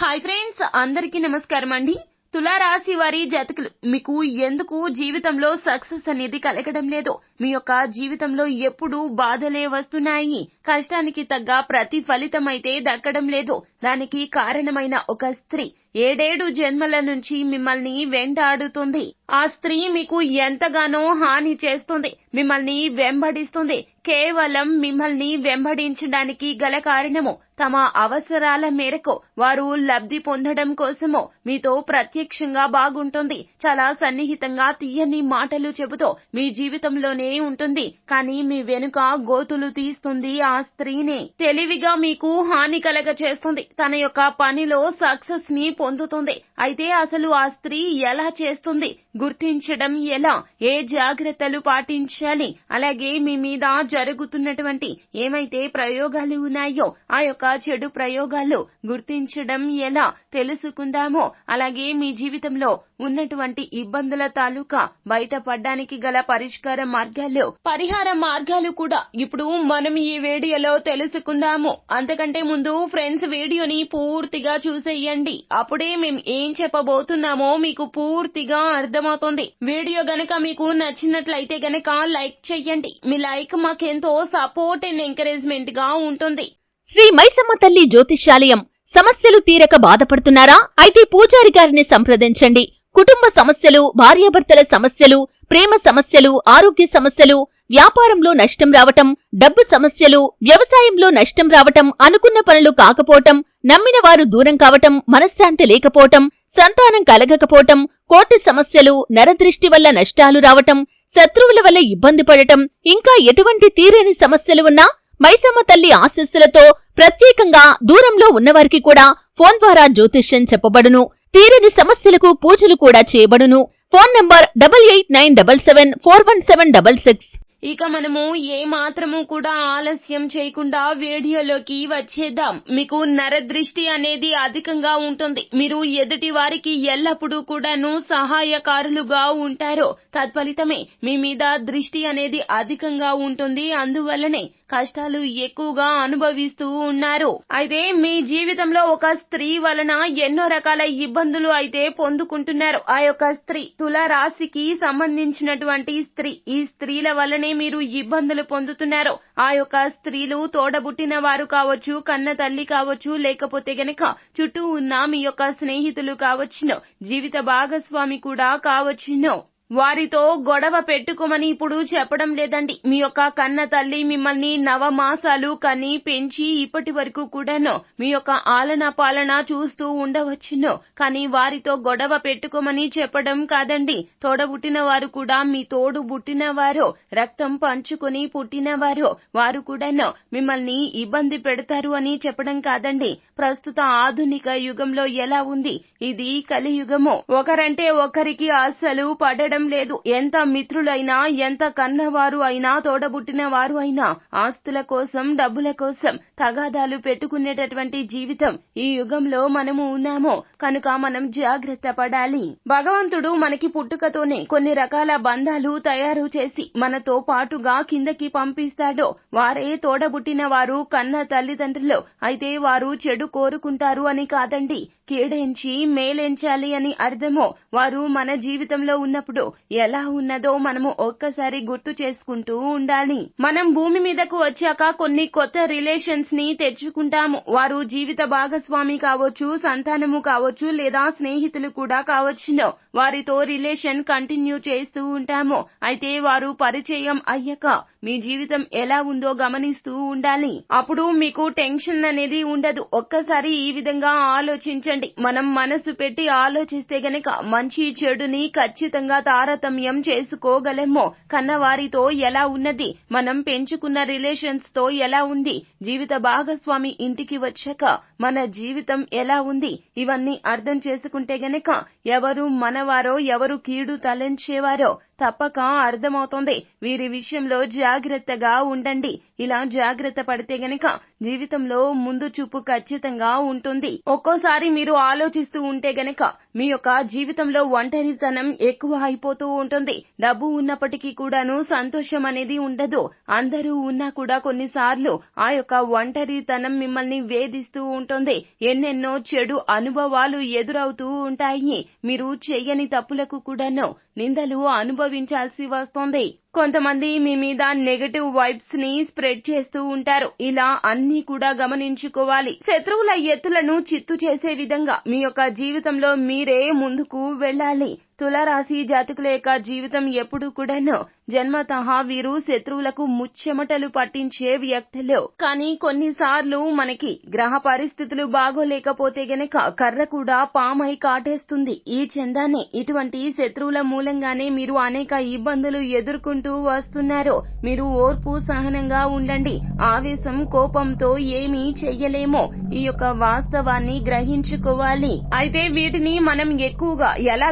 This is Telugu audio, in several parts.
హాయ్ ఫ్రెండ్స్ అందరికీ నమస్కారం అండి. తులారాశి వారి జాతకులు మీకు ఎందుకు జీవితంలో సక్సెస్ అనేది కలగడం లేదు? మీ యొక్క జీవితంలో ఎప్పుడు బాధలే వస్తున్నాయి. కష్టానికి తగ్గ ప్రతి ఫలితం అయితే దక్కడం లేదు. దానికి కారణమైన ఒక స్త్రీ ఏడేడు జన్మల నుంచి మిమ్మల్ని వెంటాడుతుంది. ఆ స్త్రీ మీకు ఎంతగానో హాని చేస్తుంది మిమ్మల్ని వెంబడిస్తుంది. కేవలం మిమ్మల్ని వెంబడించడానికి గల కారణము తమ అవసరాల మేరకు వారు లబ్ధి పొందడం కోసమో మీతో ప్రత్యక్షంగా బాగుంటుంది. చాలా సన్నిహితంగా తీయని మాటలు చెబుతూ మీ జీవితంలోనే ఉంటుంది. కానీ మీ వెనుక గోతులు తీస్తుంది ఆ స్త్రీనే. తెలివిగా మీకు హాని కలగ చేస్తుంది. తన యొక్క పనిలో సక్సెస్ని పొందుతుంది. అయితే అసలు ఆ స్త్రీ ఎలా చేస్తుంది? గుర్తించడం ఎలా? ఏ జాగ్రత్తలు పాటించాలి? అలాగే మీ మీద జరుగుతున్నటువంటి ఏమైతే ప్రయోగాలు ఉన్నాయో ఆ యొక్క చెడు ప్రయోగాలు గుర్తించడం ఎలా? తెలుసుకుందామో. అలాగే మీ జీవితంలో ఉన్నటువంటి ఇబ్బందుల తాలూకా బయటపడడానికి గల పరిష్కార మార్గాలు పరిహార మార్గాలు కూడా ఇప్పుడు మనం ఈ వీడియోలో తెలుసుకుందాము. అంతకంటే ముందు ఫ్రెండ్స్ వీడియోని పూర్తిగా చూసేయండి. అప్పుడే మేము ఏం చెప్పబోతున్నామో మీకు పూర్తిగా అర్థమవుతుంది. వీడియో గనక మీకు నచ్చినట్లయితే గనక లైక్ చెయ్యండి మీ లైక్ మాకెంతో సపోర్ట్ అండ్ ఎంకరేజ్మెంట్గా ఉంటుంది. శ్రీ మైసమ్మ తల్లి జ్యోతిష్యాలయం సమస్యలు తీరక బాధపడుతున్నారా? అయితే పూజారి గారిని సంప్రదించండి. కుటుంబ సమస్యలు భార్యాభర్తల సమస్యలు ప్రేమ సమస్యలు ఆరోగ్య సమస్యలు వ్యాపారంలో నష్టం రావటం డబ్బు సమస్యలు వ్యవసాయంలో నష్టం రావటం అనుకున్న పనులు కాకపోవటం నమ్మిన వారు దూరం కావటం మనశ్శాంతి లేకపోవటం సంతానం కలగకపోవటం కోర్టు సమస్యలు నరదృష్టి వల్ల నష్టాలు రావటం శత్రువుల వల్ల ఇబ్బంది పడటం ఇంకా ఎటువంటి తీరని సమస్యలు ఉన్నా మైసమ్మ తల్లి ఆశీస్సులతో ప్రత్యేకంగా దూరంలో ఉన్నవారికి కూడా ఫోన్ ద్వారా జ్యోతిష్యం చెప్పబడును. తీరని సమస్యలకు పూజలు కూడా చేయబడును. Phone number double eight nine double seven four one seven double six. ఇక మనము ఏ మాత్రము కూడా ఆలస్యం చేయకుండా వీడియోలోకి వచ్చేద్దాం. మీకు నరదృష్టి అనేది అధికంగా ఉంటుంది. మీరు ఎదుటి వారికి ఎల్లప్పుడూ కూడాను సహాయకారులుగా ఉంటారు తత్ఫలితమే మీ మీద దృష్టి అనేది అధికంగా ఉంటుంది. అందువల్లనే కష్టాలు ఎక్కువగా అనుభవిస్తూ ఉన్నారు. అయితే మీ జీవితంలో ఒక స్త్రీ వలన ఎన్నో రకాల ఇబ్బందులు అయితే పొందుకుంటున్నారు. ఆ యొక్క స్త్రీ తుల రాశికి సంబంధించినటువంటి స్త్రీ ఈ స్త్రీల వల్లనే మీరు ఇబ్బందులు పొందుతున్నారు. ఆ యొక్క స్త్రీలు తోడబుట్టిన వారు కావచ్చు కన్న తల్లి కావచ్చు లేకపోతే గనక చుట్టూ ఉన్న మీ యొక్క స్నేహితులు కావచ్చును. జీవిత భాగస్వామి కూడా కావచ్చును. వారితో గొడవ పెట్టుకోమని ఇప్పుడు చెప్పడం లేదండి. మీ యొక్క కన్న తల్లి మిమ్మల్ని నవమాసాలు కని పెంచి ఇప్పటి వరకు కూడాను మీ యొక్క ఆలన పాలన చూస్తూ ఉండవచ్చును. కానీ వారితో గొడవ పెట్టుకోమని చెప్పడం కాదండి. తోడబుట్టిన వారు కూడా మీ తోడు బుట్టిన వారు రక్తం పంచుకొని పుట్టిన వారు వారు కూడాను మిమ్మల్ని ఇబ్బంది పెడతారు అని చెప్పడం కాదండి. ప్రస్తుత ఆధునిక యుగంలో ఎలా ఉంది? ఇది కలియుగము. ఒకరంటే ఒకరికి అస్సలు పడడం ఉండడం లేదు. ఎంత మిత్రులైనా ఎంత కన్నవారు అయినా తోడబుట్టిన వారు అయినా ఆస్తుల కోసం డబ్బుల కోసం తగాదాలు పెట్టుకునేటటువంటి జీవితం ఈ యుగంలో మనము ఉన్నామో కనుక మనం జాగ్రత్త పడాలి. భగవంతుడు మనకి పుట్టుకతోనే కొన్ని రకాల బంధాలు తయారు చేసి మనతో పాటుగా కిందకి పంపిస్తాడో వారే తోడబుట్టిన వారు కన్న తల్లిదండ్రులు అయితే వారు చెడు కోరుకుంటారు అని కాదండి. కీడెంచి మేలెంచాలి అని అర్థమో వారు మన జీవితంలో ఉన్నప్పుడు ఎలా ఉన్నదో మనము ఒక్కసారి గుర్తు చేసుకుంటూ ఉండాలి. మనం భూమి మీదకు వచ్చాక కొన్ని కొత్త రిలేషన్స్ని తెచ్చుకుంటాము. వారు జీవిత భాగస్వామి కావచ్చు సంతానము కావచ్చు లేదా స్నేహితులు కూడా కావచ్చును. వారితో రిలేషన్ కంటిన్యూ చేస్తూ ఉంటాము. అయితే వారు పరిచయం అయ్యాక మీ జీవితం ఎలా ఉందో గమనిస్తూ ఉండాలి. అప్పుడు మీకు టెన్షన్ అనేది ఉండదు. ఒక్కసారి ఈ విధంగా ఆలోచించండి. మనం మనసు పెట్టి ఆలోచిస్తే గనక మంచి చెడుని ఖచ్చితంగా తారతమ్యం చేసుకోగలమో. కన్నవారితో ఎలా ఉన్నది? మనం పెంచుకున్న రిలేషన్స్తో ఎలా ఉంది? జీవిత భాగస్వామి ఇంటికి వచ్చాక మన జీవితం ఎలా ఉంది? ఇవన్నీ అర్థం చేసుకుంటే గనక ఎవరు మనవారో ఎవరు కీడు తలంచేవారో తప్పక అర్థమవుతోంది. వీరి విషయంలో జాగ్రత్తగా ఉండండి. ఇలా జాగ్రత్త పడితే గనక జీవితంలో ముందు చూపు ఖచ్చితంగా ఉంటుంది. ఒక్కోసారి మీరు మీరు ఆలోచిస్తూ ఉంటే గనక మీ యొక్క జీవితంలో ఒంటరితనం ఎక్కువ అయిపోతూ ఉంటుంది. డబ్బు ఉన్నప్పటికీ కూడాను సంతోషం అనేది ఉండదు. అందరూ ఉన్నా కూడా కొన్నిసార్లు ఆ యొక్క ఒంటరితనం మిమ్మల్ని వేధిస్తూ ఉంటుంది. ఎన్నెన్నో చెడు అనుభవాలు ఎదురవుతూ ఉంటాయి. మీరు చెయ్యని తప్పులకు కూడాను నిందలు అనుభవించాల్సి వస్తోంది. కొంతమంది మీ మీద నెగటివ్ వైబ్స్ని స్ప్రెడ్ చేస్తూ ఉంటారు. ఇలా అన్ని కూడా గమనించుకోవాలి. శత్రువుల ఎత్తులను చిత్తు చేసే విధంగా మీ యొక్క జీవితంలో మీరే ముందుకు వెళ్ళాలి. తులరాశి జాతకుల యొక్క జీవితం ఎప్పుడు కూడాను జన్మతహా వీరు శత్రువులకు ముచ్చెమటలు పట్టించే వ్యక్తులు కానీ కొన్నిసార్లు మనకి గ్రహ పరిస్థితులు బాగోలేకపోతే గనక కర్ర కూడా పామై కాటేస్తుంది. ఈ చందాన్ని ఇటువంటి శత్రువుల మూలంగానే మీరు అనేక ఇబ్బందులు ఎదుర్కొంటూ వస్తున్నారు. మీరు ఓర్పు సహనంగా ఉండండి. ఆవేశం కోపంతో ఏమీ చెయ్యలేమో. ఈ యొక్క వాస్తవాన్ని గ్రహించుకోవాలి. అయితే వీటిని మనం ఎక్కువగా ఎలా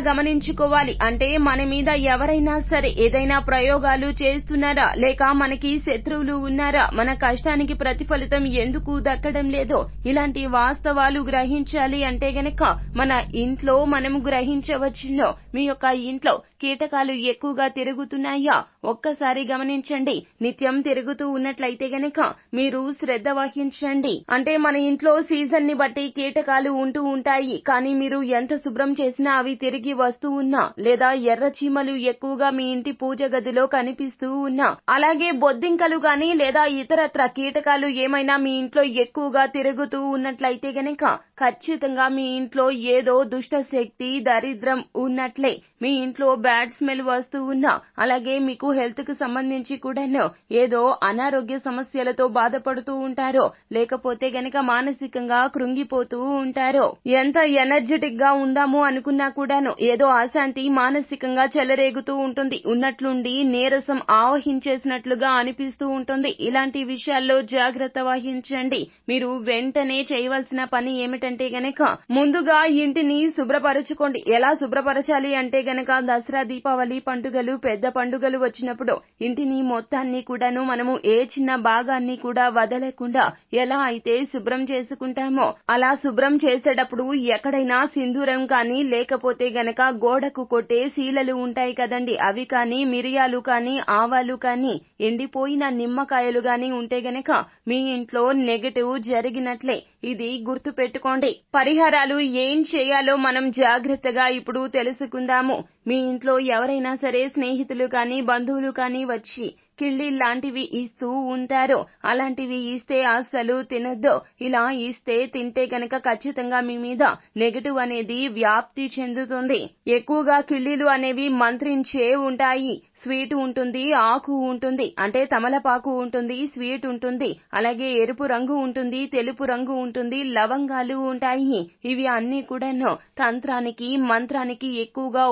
గమనించుకోవాలి అంటే మన మీద ఎవరైనా సరే ఏదైనా ప్రయోగాలు చేస్తున్నారా? లేక మనకి శత్రువులు ఉన్నారా? మన కష్టానికి ప్రతిఫలితం ఎందుకు దక్కడం లేదో? ఇలాంటి వాస్తవాలు గ్రహించాలి అంటే గనక మన ఇంట్లో మనం గ్రహించవచ్చునో? మీ యొక్క ఇంట్లో కీటకాలు ఎక్కువగా తిరుగుతున్నాయా? ఒక్కసారి గమనించండి. నిత్యం తిరుగుతూ ఉన్నట్లయితే గనక మీరు శ్రద్ధ వహించండి. అంటే మన ఇంట్లో సీజన్ని బట్టి కీటకాలు ఉంటూ ఉంటాయి. కానీ మీరు ఎంత శుభ్రం చేసినా అవి తిరిగి వస్తూ ఉన్నా లేదా ఎర్ర చీమలు ఎక్కువగా మీ ఇంటి పూజ గదిలో కనిపిస్తూ ఉన్నా అలాగే బొద్దింకలు గాని లేదా ఇతరత్ర కీటకాలు ఏమైనా మీ ఇంట్లో ఎక్కువగా తిరుగుతూ ఉన్నట్లయితే గనక ఖచ్చితంగా మీ ఇంట్లో ఏదో దుష్ట శక్తి దరిద్రం ఉన్నట్లే మీ ఇంట్లో బ్యాడ్ స్మెల్ వస్తూ ఉన్నా అలాగే మీకు హెల్త్కు సంబంధించి కూడాను ఏదో అనారోగ్య సమస్యలతో బాధపడుతూ ఉంటారో లేకపోతే గనక మానసికంగా కృంగిపోతూ ఉంటారో ఎంత ఎనర్జెటిక్గా ఉందాము అనుకున్నా కూడాను ఏదో మనశ్శాంతి మానసికంగా చెలరేగుతూ ఉంటుంది. ఉన్నట్లుండి నీరసం ఆవహించేసినట్లుగా అనిపిస్తూ ఉంటుంది. ఇలాంటి విషయాల్లో జాగ్రత్త వహించండి. మీరు వెంటనే చేయవలసిన పని ఏమిటంటే గనక ముందుగా ఇంటిని శుభ్రపరచుకోండి. ఎలా శుభ్రపరచాలి అంటే గనక దసరా దీపావళి పండుగలు పెద్ద పండుగలు వచ్చినప్పుడు ఇంటిని మొత్తాన్ని కూడాను మనము ఏ చిన్న భాగాన్ని కూడా వదలకుండా ఎలా అయితే శుభ్రం చేసుకుంటామో అలా శుభ్రం చేసేటప్పుడు ఎక్కడైనా సింధూరం కానీ లేకపోతే గనక గోడ గోడకు కొట్టే శీలలు ఉంటాయి కదండి. అవి కానీ మిరియాలు కానీ ఆవాలు కానీ ఎండిపోయిన నిమ్మకాయలు గాని ఉంటే గనక మీ ఇంట్లో నెగటివ్ జరిగినట్లే. ఇది గుర్తు పెట్టుకోండి పరిహారాలు ఏం చేయాలో మనం జాగ్రత్తగా ఇప్పుడు తెలుసుకుందాము. మీ ఇంట్లో ఎవరైనా సరే స్నేహితులు కానీ బంధువులు కానీ వచ్చి కిళ్ళీ లాంటివి ఇస్తూ ఉంటారు అలాంటివి ఇస్తే అస్సలు తినొద్దు. ఇలా ఇస్తే తింటే గనక ఖచ్చితంగా మీ మీద నెగటివ్ అనేది వ్యాప్తి చెందుతుంది. ఎక్కువగా కిళ్ళీలు అనేవి మంత్రించే ఉంటాయి. స్వీట్ ఉంటుంది ఆకు ఉంటుంది అంటే తమలపాకు ఉంటుంది స్వీట్ ఉంటుంది అలాగే ఎరుపు రంగు ఉంటుంది తెలుపు రంగు ఉంటుంది లవంగాలు ఉంటాయి. ఇవి అన్ని కూడాను తంత్రానికి మంత్రానికి ఎక్కువగా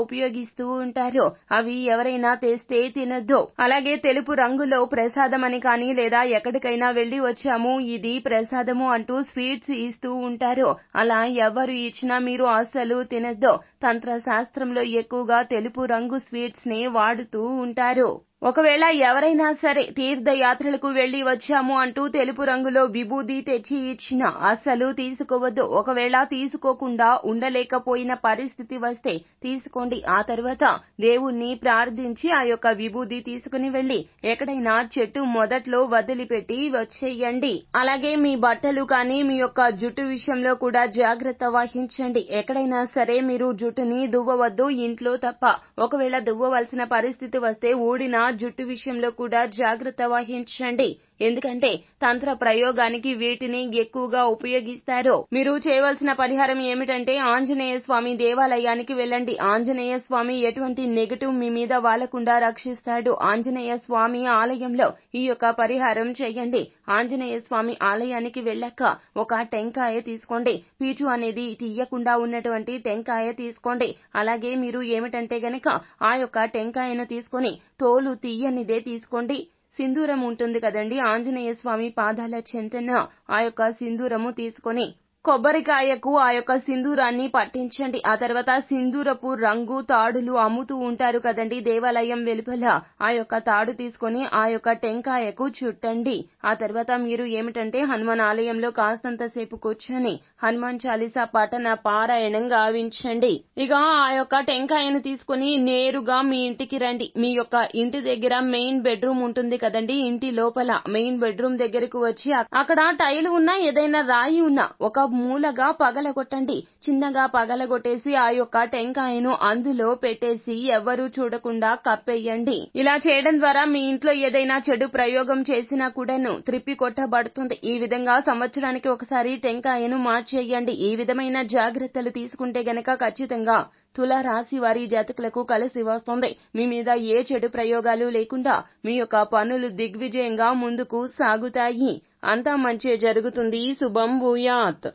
ఇస్తూ ఉంటారు అవి ఎవరైనా తెస్తే తినొద్దు. అలాగే తెలుపు రంగులో ప్రసాదం అని కానీ లేదా ఎక్కడికైనా వెళ్ళి వచ్చాము ఇది ప్రసాదము అంటూ స్వీట్స్ ఇస్తూ ఉంటారు అలా ఎవరు ఇచ్చినా మీరు అస్సలు తినొద్దు. తంత్ర శాస్త్రంలో ఎక్కువగా తెలుపు రంగు స్వీట్స్ని వాడుతూ ఉంటారు. ఒకవేళ ఎవరైనా సరే తీర్థయాత్రలకు వెళ్ళి వచ్చాము అంటూ తెలుపు రంగులో విభూది తెచ్చి ఇచ్చిన అస్సలు తీసుకోవద్దు. ఒకవేళ తీసుకోకుండా ఉండలేకపోయిన పరిస్థితి వస్తే తీసుకోండి. ఆ తర్వాత దేవుణ్ణి ప్రార్థించి ఆ యొక్క విభూది తీసుకుని వెళ్ళి ఎక్కడైనా చెట్టు మొదట్లో వదిలిపెట్టి వచ్చేయండి. అలాగే మీ బట్టలు కానీ మీ యొక్క జుట్టు విషయంలో కూడా జాగ్రత్త వహించండి. ఎక్కడైనా సరే మీరు జుట్టుని దువ్వవద్దు ఇంట్లో తప్ప. ఒకవేళ దువ్వవలసిన పరిస్థితి వస్తే ఊడిన జుట్టు విషయంలో కూడా జాగ్రత్త వహించండి. ఎందుకంటే తంత్ర ప్రయోగానికి వీటిని ఎక్కువగా ఉపయోగిస్తారు. మీరు చేయవలసిన పరిహారం ఏమిటంటే ఆంజనేయ స్వామి దేవాలయానికి వెళ్ళండి. ఆంజనేయ స్వామి ఎటువంటి నెగటివ్ మీ మీద వాలకుండా రక్షిస్తాడు. ఆంజనేయ స్వామి ఆలయంలో ఈ యొక్క పరిహారం చేయండి. ఆంజనేయ స్వామి ఆలయానికి వెళ్ళాక ఒక టెంకాయ తీసుకోండి. పీచు అనేది తీయకుండా ఉన్నటువంటి టెంకాయ తీసుకోండి. అలాగే మీరు ఏమిటంటే గనక ఆ యొక్క టెంకాయను తీసుకొని తోలు తీయనిదే తీసుకోండి. సింధూరం ఉంటుంది కదండి. ఆంజనేయ స్వామి పాదాల చెంతన ఆ యొక్క సింధూరము తీసుకొని కొబ్బరికాయకు ఆ యొక్క సింధూరాన్ని పట్టించండి. ఆ తర్వాత సింధూరపు రంగు తాడులు అమ్ముతూ ఉంటారు కదండి. దేవాలయం వెలుపల ఆ యొక్క తాడు తీసుకొని ఆ యొక్క టెంకాయకు చుట్టండి. ఆ తర్వాత మీరు ఏమిటంటే హనుమాన్ ఆలయంలో కాస్తంత సేపు కూర్చొని హనుమాన్ చాలీసా పఠన పారాయణం గావించండి. ఇక ఆ యొక్క టెంకాయను తీసుకొని నేరుగా మీ ఇంటికి రండి. మీ యొక్క ఇంటి దగ్గర మెయిన్ బెడ్రూమ్ ఉంటుంది కదండి. ఇంటి లోపల మెయిన్ బెడ్రూమ్ దగ్గరకు వచ్చి అక్కడ టైల్ ఉన్నా ఏదైనా రాయి ఉన్నా ఒక మూలగా పగలగొట్టండి. చిన్నగా పగలగొట్టేసి ఆ యొక్క టెంకాయను అందులో పెట్టేసి ఎవరు చూడకుండా కప్పేయండి. ఇలా చేయడం ద్వారా మీ ఇంట్లో ఏదైనా చెడు ప్రయోగం చేసినా కూడాను త్రిప్పి కొట్టబడుతుంది. ఈ విధంగా సంవత్సరానికి ఒకసారి టెంకాయను మార్చేయండి. ఈ విధమైన జాగ్రత్తలు తీసుకుంటే గనక ఖచ్చితంగా తులరాశి వారి జాతకులకు కలిసి వస్తుంది. మీ మీద ఏ చెడు ప్రయోగాలు లేకుండా మీ యొక్క పనులు దిగ్విజయంగా ముందుకు సాగుతాయి. అంతా మంచి జరుగుతుంది. శుభం భూయాత్.